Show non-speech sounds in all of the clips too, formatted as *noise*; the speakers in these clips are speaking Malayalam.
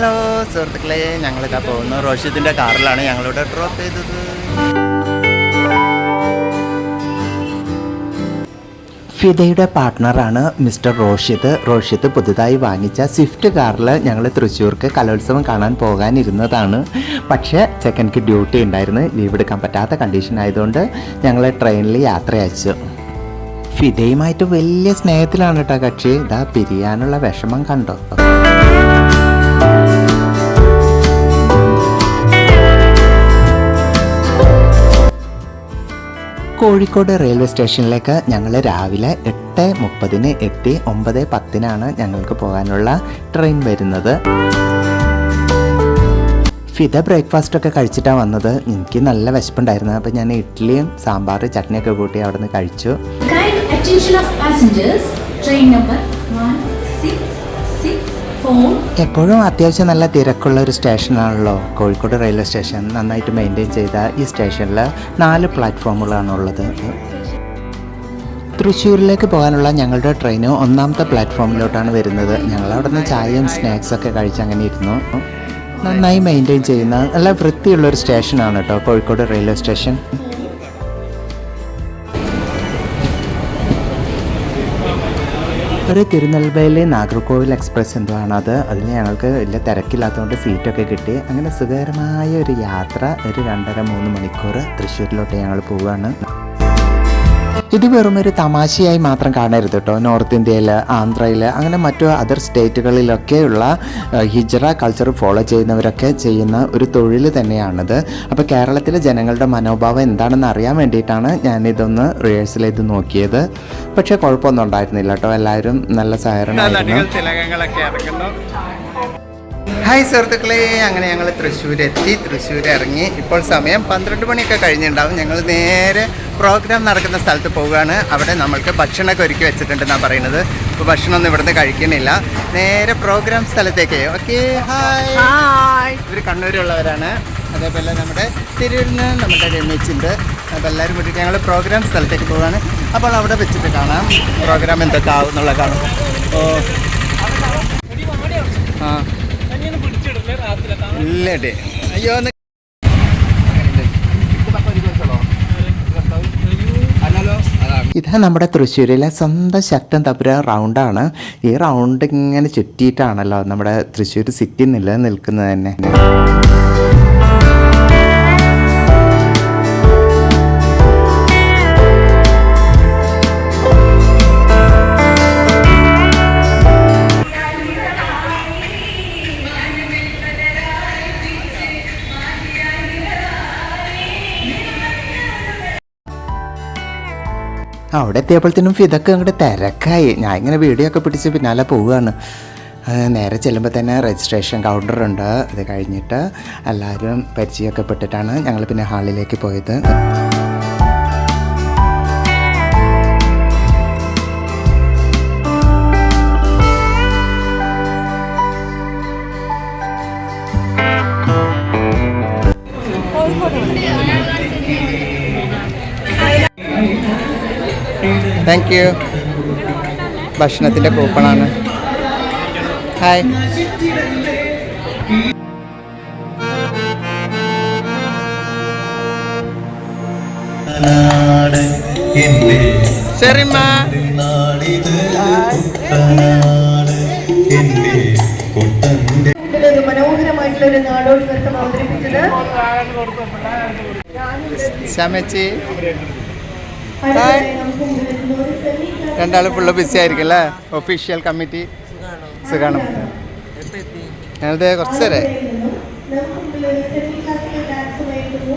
ഹലോ സുഹൃത്തുക്കളെ ഞങ്ങളിതാ പോകുന്നു. റോഷിത്തിന്റെ കാറിലാണ് ഞങ്ങളിവിടെ ഡ്രോപ്പ് ചെയ്തത്. ഫിദയുടെ പാർട്ട്ണറാണ് മിസ്റ്റർ റോഷിത്ത് റോഷിത്ത് പുതുതായി വാങ്ങിച്ച സ്വിഫ്റ്റ് കാറിൽ ഞങ്ങൾ തൃശ്ശൂർക്ക് കലോത്സവം കാണാൻ പോകാനിരുന്നതാണ്. പക്ഷേ ചെക്കൻക്ക് ഡ്യൂട്ടി ഉണ്ടായിരുന്നു. ലീവ് എടുക്കാൻ പറ്റാത്ത കണ്ടീഷൻ ആയതുകൊണ്ട് ഞങ്ങൾ ട്രെയിനിൽ യാത്ര അയച്ചു ഫിദയുമായിട്ട് വലിയ സ്നേഹത്തിലാണ് കേട്ടോ കക്ഷി. ഇതാ പിരിയാനുള്ള വിഷമം കണ്ടോ? കോഴിക്കോട് റെയിൽവേ സ്റ്റേഷനിലേക്ക് ഞങ്ങൾ രാവിലെ എട്ട് മുപ്പതിന് എത്തി ഒമ്പത് പത്തിനാണ് ഞങ്ങൾക്ക് പോകാനുള്ള ട്രെയിൻ വരുന്നത്. ഫിദ ബ്രേക്ക്ഫാസ്റ്റ് ഒക്കെ കഴിച്ചിട്ടാണ് വന്നത്. എനിക്ക് നല്ല വിശപ്പുണ്ടായിരുന്നു. അപ്പോൾ ഞാൻ ഇഡ്ഡലിയും സാമ്പാർ ചട്നിയൊക്കെ കൂട്ടി അവിടെ നിന്ന് കഴിച്ചു. ട്രെയിൻ attention എപ്പോഴും? അത്യാവശ്യം നല്ല തിരക്കുള്ള ഒരു സ്റ്റേഷനാണല്ലോ. Kozhikode railway station. നന്നായിട്ട് മെയിന്റെയിൻ ചെയ്ത ഈ സ്റ്റേഷനിൽ നാല് പ്ലാറ്റ്ഫോമുകളാണുള്ളത്. തൃശ്ശൂരിലേക്ക് പോകാനുള്ള ഞങ്ങളുടെ ട്രെയിന് ഒന്നാമത്തെ പ്ലാറ്റ്ഫോമിലോട്ടാണ് വരുന്നത്. ഞങ്ങൾ അവിടെ നിന്ന് ചായയും സ്നാക്സ് ഒക്കെ കഴിച്ച് അങ്ങനെ ഇരുന്നു. നന്നായി മെയിന്റെയിൻ ചെയ്യുന്ന നല്ല വൃത്തിയുള്ള ഒരു സ്റ്റേഷനാണ് കേട്ടോ കോഴിക്കോട് റെയിൽവേ സ്റ്റേഷൻ. ഒരു തിരുനെൽവേലി നാഗർകോവിൽ എക്സ്പ്രസ് എന്തോ ആണത് അത് അതിൽ ഞങ്ങൾക്ക് വലിയ തിരക്കില്ലാത്തതുകൊണ്ട് സീറ്റൊക്കെ കിട്ടി. അങ്ങനെ സുഖകരമായ ഒരു യാത്ര ഒരു രണ്ടര മൂന്ന് മണിക്കൂർ തൃശ്ശൂരിലോട്ട് ഞങ്ങൾ പോവുകയാണ്. ഇത് വെറും ഒരു തമാശയായി മാത്രം കാണരുത് കേട്ടോ. നോർത്ത് ഇന്ത്യയിൽ ആന്ധ്രയിൽ അങ്ങനെ മറ്റു അതർ സ്റ്റേറ്റുകളിലൊക്കെയുള്ള ഹിജറ കൾച്ചർ ഫോളോ ചെയ്യുന്നവരൊക്കെ ചെയ്യുന്ന ഒരു തൊഴിൽ തന്നെയാണിത്. അപ്പോൾ കേരളത്തിലെ ജനങ്ങളുടെ മനോഭാവം എന്താണെന്ന് അറിയാൻ വേണ്ടിയിട്ടാണ് ഞാനിതൊന്ന് റിഹേഴ്സൽ ചെയ്ത് നോക്കിയത്. പക്ഷേ കുഴപ്പമൊന്നും ഉണ്ടായിരുന്നില്ല കേട്ടോ. എല്ലാവരും നല്ല സഹകരണമായിരുന്നു. ഹായ് സുഹൃത്തുക്കളെ. അങ്ങനെ ഞങ്ങൾ തൃശ്ശൂർ എത്തി തൃശ്ശൂർ ഇറങ്ങി ഇപ്പോൾ സമയം പന്ത്രണ്ട് മണിയൊക്കെ കഴിഞ്ഞിട്ടുണ്ടാവും. ഞങ്ങൾ നേരെ പ്രോഗ്രാം നടക്കുന്ന സ്ഥലത്ത് പോവുകയാണ്. അവിടെ നമ്മൾക്ക് ഭക്ഷണമൊക്കെ ഒരുക്കി വെച്ചിട്ടുണ്ടെന്നാണ് പറയുന്നത്. ഇപ്പോൾ ഭക്ഷണമൊന്നും ഇവിടുന്ന് കഴിക്കണില്ല നേരെ പ്രോഗ്രാം സ്ഥലത്തേക്ക്. Okay hi. ഹായ്. ഇവർ കണ്ണൂരുള്ളവരാണ്. അതേപോലെ നമ്മുടെ തിരൂരിൽ നിന്ന് നമ്മുടെ രമേശുണ്ട്. അപ്പോൾ എല്ലാവരും കൂട്ടിയിട്ട് ഞങ്ങൾ പ്രോഗ്രാം സ്ഥലത്തേക്ക് പോവുകയാണ്. അപ്പോൾ അവിടെ വെച്ചിട്ട് കാണാം പ്രോഗ്രാം എന്തൊക്കെ ആവും എന്നുള്ളത് കാണും. ഓ. ആ. ഇല്ലടേ. അയ്യോ ഇതാ നമ്മുടെ തൃശ്ശൂരിലെ സ്വന്തം ശക്തൻ തപുര റൗണ്ടാണ്. ഈ റൗണ്ട് ഇങ്ങനെ ചുറ്റിയിട്ടാണല്ലോ നമ്മുടെ തൃശ്ശൂർ സിറ്റി നിലനിൽക്കുന്നത് തന്നെ. അവിടെ എത്തിയപ്പോഴത്തേനും ഇതൊക്കെ അങ്ങോട്ട് തിരക്കായി. ഞാൻ ഇങ്ങനെ വീഡിയോ ഒക്കെ പിടിച്ച് പിന്നാലെ പോവുകയാണ്. നേരെ ചെല്ലുമ്പോൾ തന്നെ രജിസ്ട്രേഷൻ കൗണ്ടറുണ്ട് അത് കഴിഞ്ഞിട്ട് എല്ലാവരും പരിചയമൊക്കെ പെട്ടിട്ടാണ് ഞങ്ങൾ പിന്നെ ഹാളിലേക്ക് പോയത്. താങ്ക് യു ഭക്ഷണത്തിന്റെ കൂപ്പണാണ്. ഹായ് ശരിമ്മ മനോഹരമായിട്ടുള്ള ഒരു നാടോടി നൃത്തം അവതരിപ്പിച്ചത് ശമച്ചി രണ്ടാൾ ഫുള്ള് ബിസി ആയിരിക്കും അല്ലേ? ഒഫീഷ്യൽ കമ്മിറ്റി സുഖാണ്. ഞാനത് കുറച്ച് നേരം ഡാൻസുമായിരുന്നു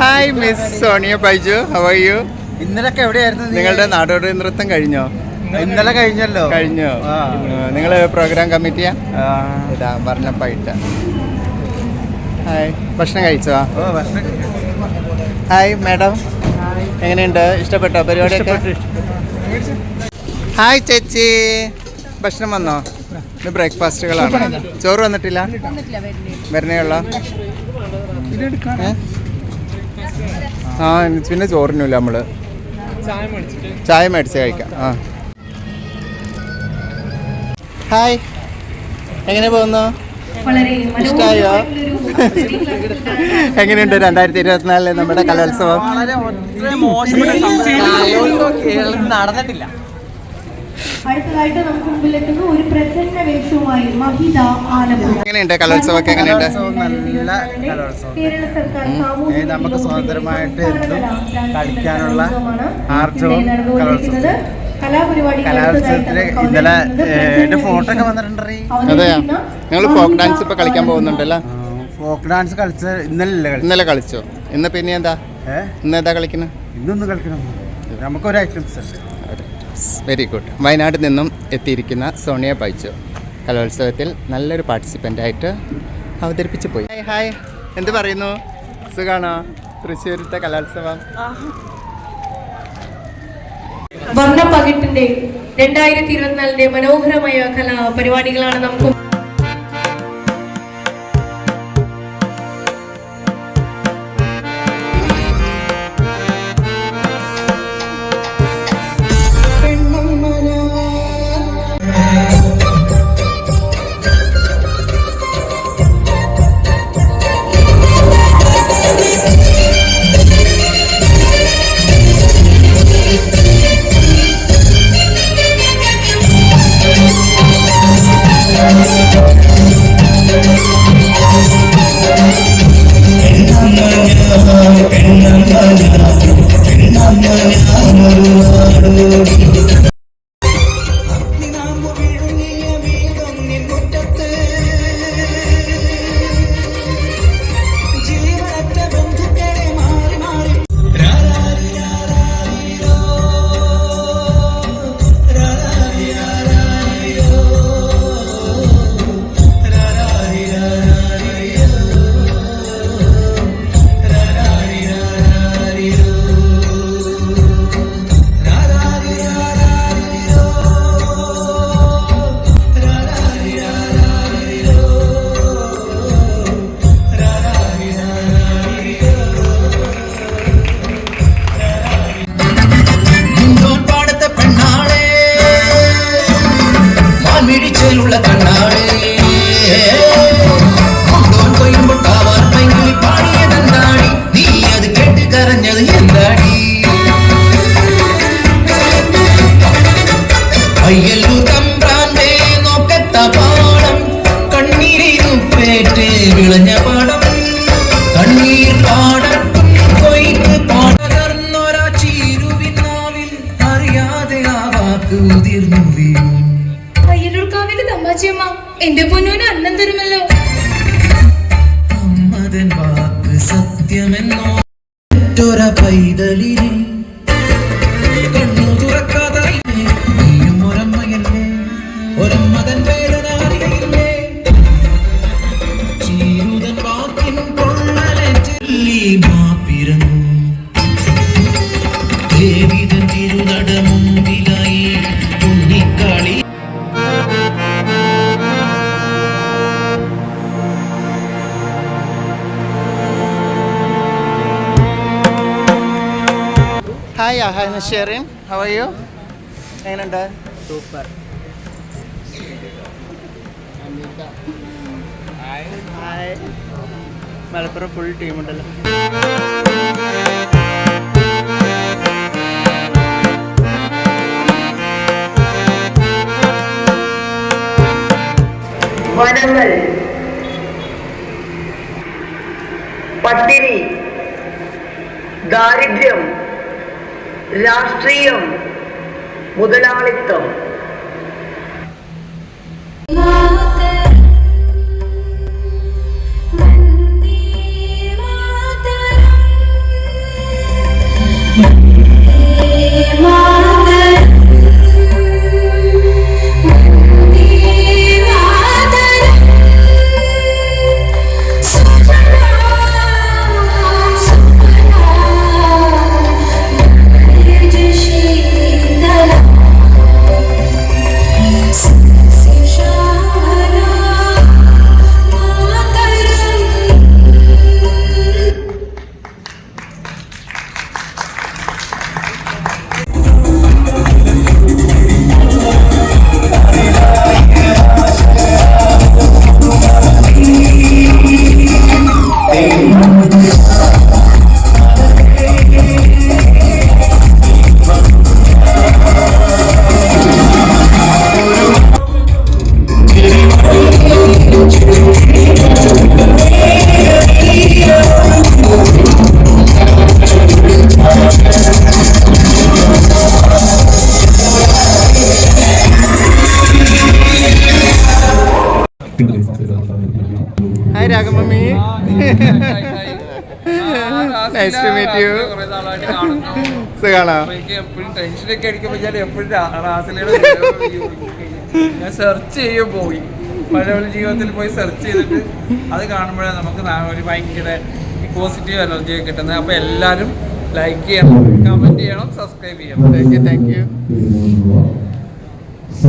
hi miss Sonia Baiju how are you ഇന്നലൊക്കെ എവിടെയായിരുന്നു? നിങ്ങളുടെ നാടോടി നൃത്തം കഴിഞ്ഞോ? ഇന്നലെ കഴിഞ്ഞല്ലോ. കഴിഞ്ഞു. നിങ്ങൾ പ്രോഗ്രാം കമ്മിറ്റിയാ. ഇതാ പറഞ്ഞപ്പായിട്ട് ഹായ് ഭക്ഷണം കഴിച്ചോ? ഹായ് മാഡം എങ്ങനെയുണ്ട്? ഇഷ്ടപ്പെട്ടോ പരിപാടിയൊക്കെ? ഹായ് ചേച്ചി. ഭക്ഷണം വന്നോ? ഇത് ബ്രേക്ക്ഫാസ്റ്റുകളാണ് ചോറ് വന്നിട്ടില്ല? വരണേയുള്ള ഉള്ളോ. ആ പിന്നെ ചോറിനില്ല നമ്മൾ. ചായ മേടിച്ച് കഴിക്കാം. ആ. ഹായ്. എങ്ങനെ പോകുന്നു? വളരെ ഇഷ്ടായോ? എങ്ങനെയുണ്ട് രണ്ടായിരത്തി ഇരുപത്തിനാലിലെ നമ്മുടെ കലോത്സവം? നടന്നിട്ടില്ല. അടുത്തതായിട്ട് നമുക്ക് മുമ്പിലെത്തുന്ന ഒരു പ്രസന്ന വേഷവുമായി മഹിത ആലപ്പുഴ. എങ്ങനെയുണ്ട് കലോത്സവമൊക്കെ? എങ്ങനെയുണ്ട്? നല്ല കലോത്സവം. കേരള സർക്കാർ നമുക്ക് സ്വതന്ത്രമായിട്ട് എന്തും കളിക്കാനുള്ള ആർജവും ഇവിടെ അടുത്തതായിട്ട് ഇന്നലെ എന്റെ ഫോട്ടോ ഒക്കെ വന്നിട്ടുണ്ടേ അതെയാ നിങ്ങൾ ഫോക്ക് ഡാൻസ് ഇപ്പൊ കളിക്കാൻ പോകുന്നുണ്ടല്ലോ? ഫോക്ക് ഡാൻസ് കളിച്ച ഇന്നലെ ഇന്നലെ കളിച്ചോ. ഇന്ന് പിന്നെ എന്താ? ഇന്ന് എന്താ കളിക്കുന്നത് ഇന്നൊന്നും കളിക്കണം. നമുക്കൊരു ഐറ്റംസ് ഉണ്ട്. വെരി ഗുഡ് വയനാട് നിന്നും എത്തിയിരിക്കുന്ന സോണിയ പൈച്ചു കലോത്സവത്തിൽ നല്ലൊരു പാർട്ടിസിപ്പന്റ് ആയിട്ട് അവതരിപ്പിച്ച് പോയി. ഹായ് ഹായ് എന്ത് പറയുന്നു? സുഖാണോ? തൃശ്ശൂരത്തെ കലോത്സവം. വർണപ്പകിട്ടിന്റെ രണ്ടായിരത്തി ഇരുപത്തിനാലിന്റെ മനോഹരമായ കലാ പരിപാടികളാണ് നമുക്ക് ആ വാക്ക് ഉതിർന്നു വീണു അയ്യലൂർക്കാവിലെ തമ്മാച്ചിയമ്മ എന്റെ പൊന്നൂന് അന്നം തരുമല്ലോ. അമ്മതൻ വാക്ക് സത്യമെന്നോ? പൈതലിനെ hi hi Sherin how are you എങ്ങനെയുണ്ട്? സൂപ്പർ. മലപ്പുറം ഫുൾ ടീമുണ്ടല്ലോ വനങ്ങൾ. പട്ടിണി. ദാരിദ്ര്യം. രാഷ്ട്രീയം മുതലാളിത്തം Nice ടു മീറ്റ് യു സുഖാണോ? എപ്പോഴും ടെൻഷനൊക്കെ അടിക്കുമ്പോൾ ഞാൻ എപ്പോഴും ഞാൻ സെർച്ച് ചെയ്യും പോയി. പഴയ ജീവിതത്തിൽ പോയി സെർച്ച് ചെയ്തിട്ട് അത് കാണുമ്പോഴേ നമുക്ക് ഒരു ഭയങ്കര പോസിറ്റീവ് എനർജി കിട്ടുന്നത്. അപ്പോൾ എല്ലാവരും ലൈക്ക് ചെയ്യണം കമന്റ് ചെയ്യണം സബ്സ്ക്രൈബ് ചെയ്യണം. Thank you thank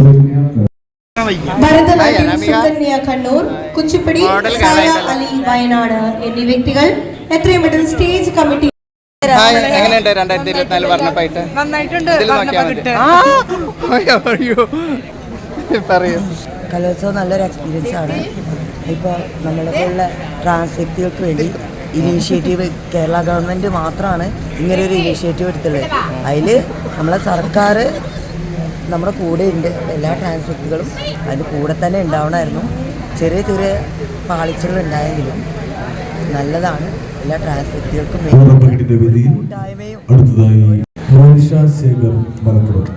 you Bharatanatyam. Sukanya Kannur Kuchipudi Saya. Ali Wayanad എന്നീ വ്യക്തികൾ എത്രയും പെട്ടെന്ന് സ്റ്റേജ് കമ്മിറ്റി എങ്ങനെയുണ്ട് രണ്ടായിരത്തി ഇരുപത്തിനാല് വർണപ്പായിട്ട് പറയൂ. കലോത്സവം നല്ലൊരു എക്സ്പീരിയൻസ് ആണ്. ഇപ്പോൾ നമ്മളെപ്പോലുള്ള ട്രാൻസ് വ്യക്തികൾക്ക് വേണ്ടി ഇനീഷ്യേറ്റീവ് കേരള ഗവൺമെന്റ് മാത്രമാണ് ഇങ്ങനെ ഒരു ഇനീഷ്യേറ്റീവ് എടുത്തുള്ളത്. അതിൽ നമ്മളെ സർക്കാർ നമ്മുടെ കൂടെ ഉണ്ട്. എല്ലാ ട്രാൻസ് അതിന്റെ കൂടെ തന്നെ ഉണ്ടാവണമായിരുന്നു. ചെറിയ ചെറിയ പാളിച്ചകൾ ഉണ്ടായെങ്കിലും നല്ലതാണ്. എല്ലാ ട്രാൻസ് വേണ്ടി ഓണപ്പകിടിന്റെ കൂട്ടായ്മയും അടുത്തതായി മോനിഷ ശേഖർ മലപ്പുറം.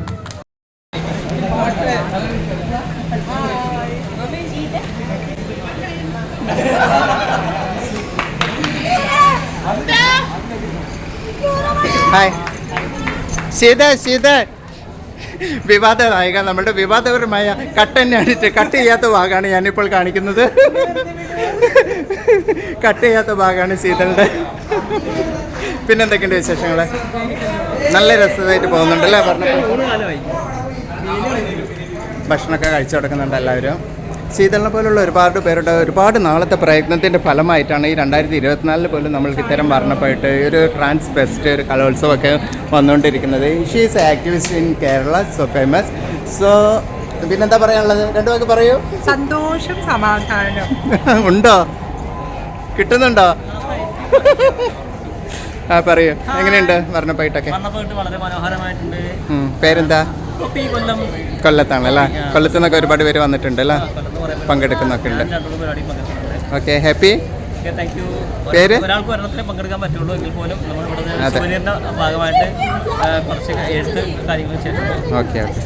ഹായ്. സീത സീത. വിവാദ നായിക നമ്മുടെ വിവാദപരമായ കട്ട് തന്നെ അടിച്ച് കട്ട് ചെയ്യാത്ത ഭാഗമാണ് ഞാനിപ്പോൾ കാണിക്കുന്നത്. കട്ട് ചെയ്യാത്ത ഭാഗമാണ് സീതളുടെ പിന്നെന്തൊക്കെയുണ്ട് വിശേഷങ്ങൾ നല്ല രസമായിട്ട് പോകുന്നുണ്ടല്ലേ? പറഞ്ഞു ഭക്ഷണമൊക്കെ കഴിച്ചു കൊടുക്കുന്നുണ്ട് എല്ലാവരും. ശീതളിനെ പോലുള്ള ഒരുപാട് പേരുടെ ഒരുപാട് നാളത്തെ പ്രയത്നത്തിന്റെ ഫലമായിട്ടാണ് ഈ രണ്ടായിരത്തി ഇരുപത്തിനാലിൽ പോലും നമ്മൾക്ക് ഇത്തരം വർണപ്പെട്ട് ഈ ഒരു ട്രാൻസ് ഫെസ്റ്റ് ഒരു കലോത്സവമൊക്കെ വന്നുകൊണ്ടിരിക്കുന്നത്. She is activist in Kerala so famous so പിന്നെന്താ പറയാനുള്ളത്? രണ്ടു പേർക്ക് പറയൂ. സന്തോഷം സമാധാനം. *laughs* ഉണ്ടോ? കിട്ടുന്നുണ്ടോ? ആ പറയൂ. എങ്ങനെയുണ്ട് വർണപ്പായിട്ടൊക്കെ? വർണപ്പായിട്ട് വളരെ മനോഹരമായിട്ടുണ്ട്. പേരെന്താ? ഇപ്പം ഈ കൊല്ലം. കൊല്ലത്താണ് അല്ലേ? കൊല്ലത്തു നിന്നൊക്കെ ഒരുപാട് പേര് വന്നിട്ടുണ്ട് അല്ലേ പങ്കെടുക്കുന്നൊക്കെ ഉണ്ട്. Okay happy? താങ്ക് യു പേര്? ഒരാൾക്ക് ഒരെണ്ണത്തിലേ പങ്കെടുക്കാൻ പറ്റുള്ളൂ. എങ്കിൽ പോലും നമ്മൾ ഇവിടെ ഭാഗമായിട്ട് കുറച്ച് എഴുത്ത് കാര്യങ്ങൾ ചെയ്തിട്ടുണ്ട്. Okay okay.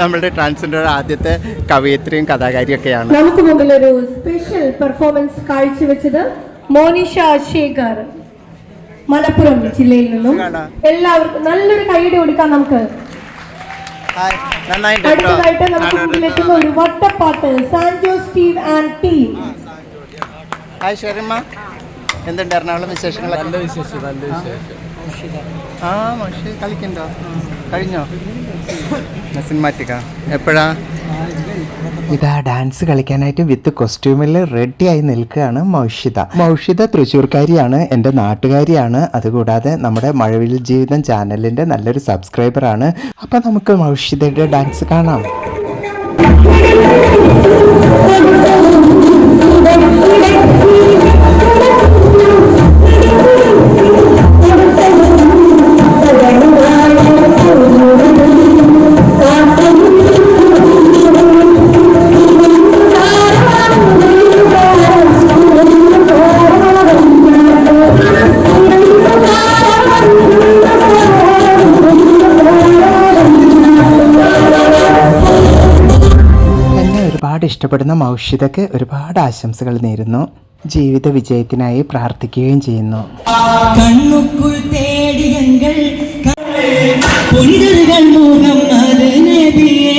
നമ്മളുടെ ട്രാൻസ്ജെൻഡർ ആദ്യത്തെ കവയിത്രിയും കഥാകാരിയൊക്കെയാണ്. നമുക്ക് മുമ്പിൽ ഒരു സ്പെഷ്യൽ പെർഫോമൻസ് കാഴ്ചവെച്ചത് മോനിഷ ശേഖർ. മലപ്പുറം ജില്ലയിൽ നിന്നും. എല്ലാവർക്കും നല്ലൊരു കൈയുടെ കൊടുക്കാം നമുക്ക്. അടുത്തതായിട്ട് നമുക്ക് മുമ്പിൽ മുമ്പിലെത്തുന്ന ഒരു വട്ടപ്പാട്ട് Sanjo Steve and team hi Sherimma. എന്തുണ്ട് എറണാകുളം വിശേഷങ്ങളൊക്കെ? നല്ല വിശേഷം നല്ല വിശേഷം. ആ മഷി കളിക്കണ്ടോ? കഴിഞ്ഞോ? സിനിമാറ്റിക്ക? എപ്പോഴാ? ഇതാ ഡാൻസ് കളിക്കാനായിട്ട് വിത്ത് കോസ്റ്റ്യൂമിൽ റെഡി ആയി നിൽക്കുകയാണ് മൗഷിത. മൗഷിത തൃശ്ശൂർക്കാരിയാണ് എന്റെ നാട്ടുകാരിയാണ്. അതുകൂടാതെ നമ്മുടെ മഴവിൽ ജീവിതം ചാനലിന്റെ നല്ലൊരു സബ്സ്ക്രൈബറാണ് അപ്പോൾ നമുക്ക് മൗഷിതയുടെ ഡാൻസ് കാണാം. ഒരുപാട് ഇഷ്ടപ്പെടുന്ന മൗഷിതയ്ക്ക് ഒരുപാട് ആശംസകൾ നേരുന്നു. ജീവിത വിജയത്തിനായി പ്രാർത്ഥിക്കുകയും ചെയ്യുന്നു. കണ്ണുക്കുൾ തേടിയങ്ങൾ മുഖം അത് നബിയേ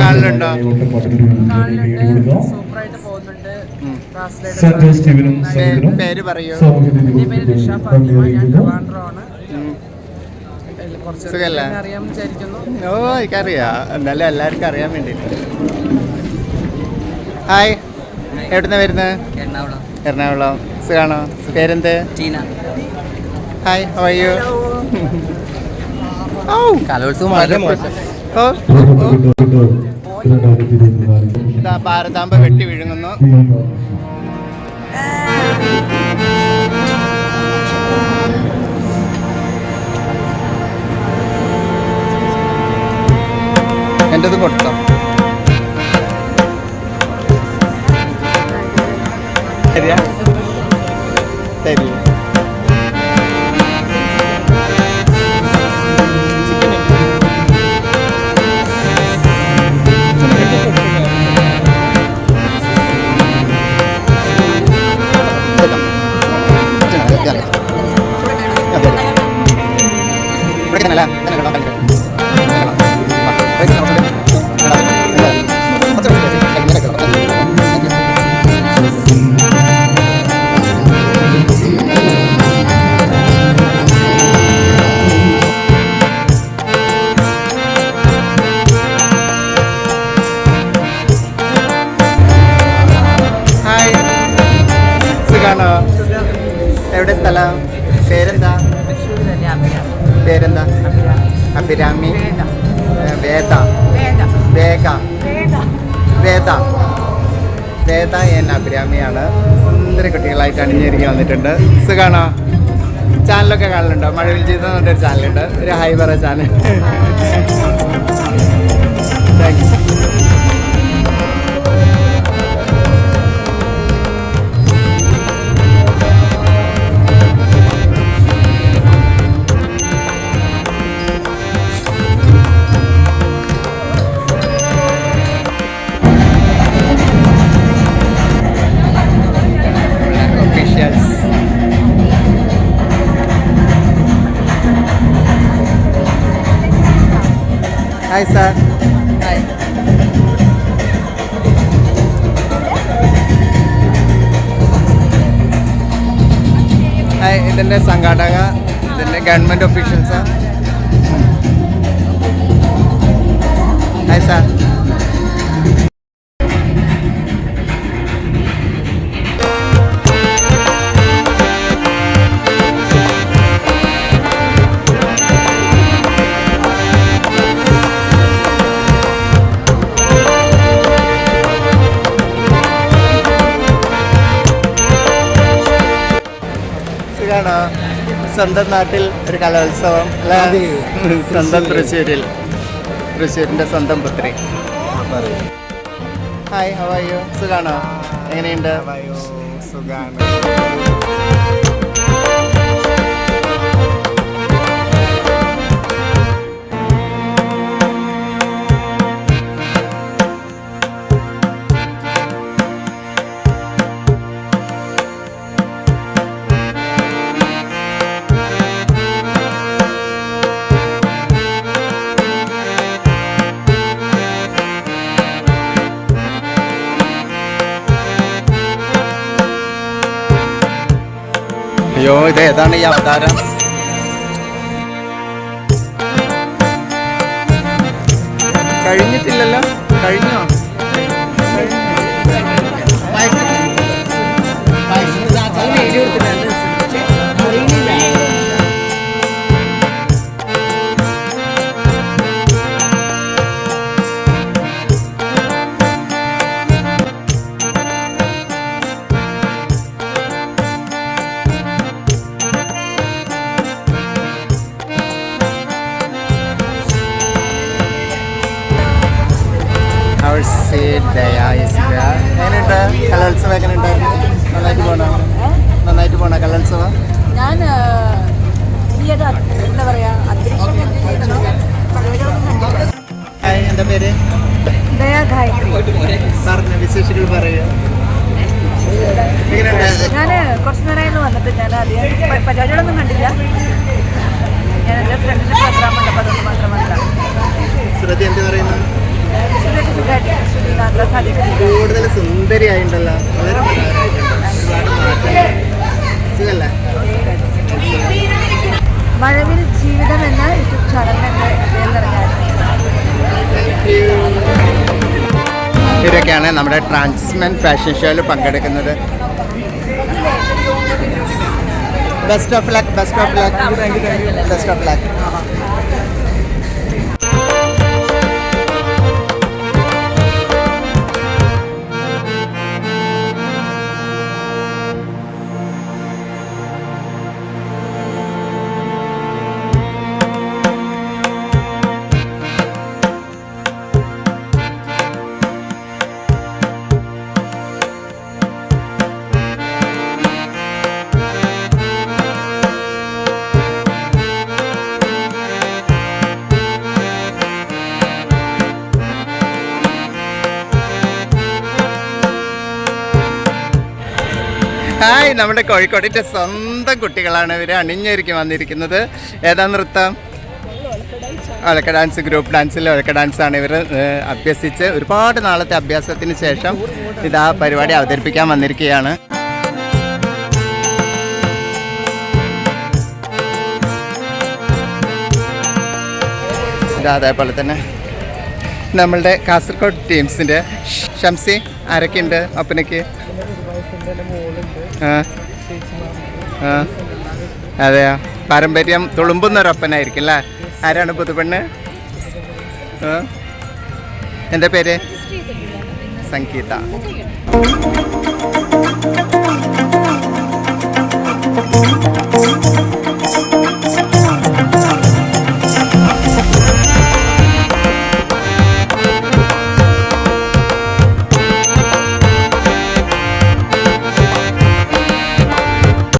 കാണലുണ്ടോ സൂപ്പറായിട്ട് പോകുന്നുണ്ട്. സ്റ്റീവനും സംഘത്തിനും പേര് പറയൂ. സാമൂഹ്യ പേര് നേതൃത്വം ഫാത്തിമ ഞാൻ ട്രിവാൻഡ്രമാണ്. സുഖല്ലേ? ഓ എനിക്കറിയാം. എന്നാലും എല്ലാവർക്കും അറിയാൻ വേണ്ടിയിട്ട് ഹായ്. എവിടുന്ന വരുന്നത് എറണാകുളം. എറണാകുളം. സുഖാണോ? പേരെന്ത്? Teena. Hi how are you oh Kalolsavam രണ്ടായിരത്തി ഇരുപത്തിനാലിൽ ഇതാ ഭാരതാമ്പ വെട്ടി വിഴുങ്ങുന്നു. എന്റെത് കൊടുത്തോ? തരിക അഭിരാമി വേദ. വേഗ. വേദ. വേദ. എൻ അഭിരാമിയാണ്. സുന്ദര കുട്ടികളായിട്ട് അണിഞ്ഞിരിക്കാൻ വന്നിട്ടുണ്ട്. സുഖാണോ? ചാനലൊക്കെ കാണലുണ്ടോ? മഴവിൽ എന്ന് പറഞ്ഞൊരു ചാനലുണ്ട്. ഒരു ഹൈബറ channel thank you hi sir hi ഇതിന്റെ സംഘാടക ഇതിന്റെ ഗവൺമെന്റ് ഒഫീഷ്യൽസ് ഹായ് സാർ സുഖാണോ സ്വന്തം നാട്ടിൽ ഒരു കലോത്സവം സ്വന്തം തൃശ്ശൂരിൽ. തൃശ്ശൂരിന്റെ സ്വന്തം പുത്രി. ഹായ് ഹവായോ സുഖാണോ? എങ്ങനെയുണ്ട്? സുഖാണ്. അയ്യോ ഇത് ഏതാണ് ഈ അവതാരം? കഴിഞ്ഞിട്ടില്ലല്ലോ കഴിഞ്ഞോ? എങ്ങനെയുണ്ട് കലോത്സവം എങ്ങനെയുണ്ടായിരുന്നു നന്നായിട്ട് പോണോ? നന്നായിട്ട് പോണോ കലോത്സവം? ഞാൻ എന്താ പറയാ എന്താ പേര്? സാറിന്റെ വിശേഷങ്ങൾ പറയൂ. എങ്ങനെയുണ്ടായിരുന്നു ഞാൻ കുറച്ച് നേരമായിരുന്നു വന്നിട്ട് ഞാൻ അധികം പരിപാടികളൊന്നും കണ്ടില്ല. ഞാൻ എന്റെ ഫ്രണ്ടിന്റെ പ്രോഗ്രാം ഉണ്ട് അപ്പോൾ അതുകൊണ്ട് മാത്രം ശ്രദ്ധ എന്ത് പറയുന്നു? കൂടുതൽ സുന്ദരിയായിട്ടുണ്ടല്ലോ വളരെ സുഖല്ലേ? മഴവിൽ ജീവിതം എന്ന യൂട്യൂബ് ചാനലിന്റെ ഹൃദയം ഇവരൊക്കെയാണ് നമ്മുടെ ട്രാൻസ്മെൻ ഫാഷൻ ഷോയിൽ പങ്കെടുക്കുന്നത്. Best of luck best of luck best of luck നമ്മുടെ കോഴിക്കോടിന്റെ സ്വന്തം കുട്ടികളാണ് ഇവർ അണിഞ്ഞൊരുക്കി വന്നിരിക്കുന്നത്. ഏതാ നൃത്തം? ഒഴക്ക ഡാൻസ് ഗ്രൂപ്പ് ഡാൻസിൽ ഒഴക്ക ഡാൻസാണ് ഇവർ അഭ്യസിച്ച് ഒരുപാട് നാളത്തെ അഭ്യാസത്തിന് ശേഷം ഇതാ പരിപാടി അവതരിപ്പിക്കാൻ വന്നിരിക്കുകയാണ്. അതേപോലെ തന്നെ നമ്മളുടെ കാസർഗോഡ് ടീംസിന്റെ ഷംസി ആരൊക്കെയുണ്ട്? ആ അതെയോ? പാരമ്പര്യം തുളുമ്പുന്ന ഒരു ഒപ്പനായിരിക്കും അല്ലേ? ആരാണ് പുതുപെണ്ണ്? എന്റെ പേര്? സംഗീത.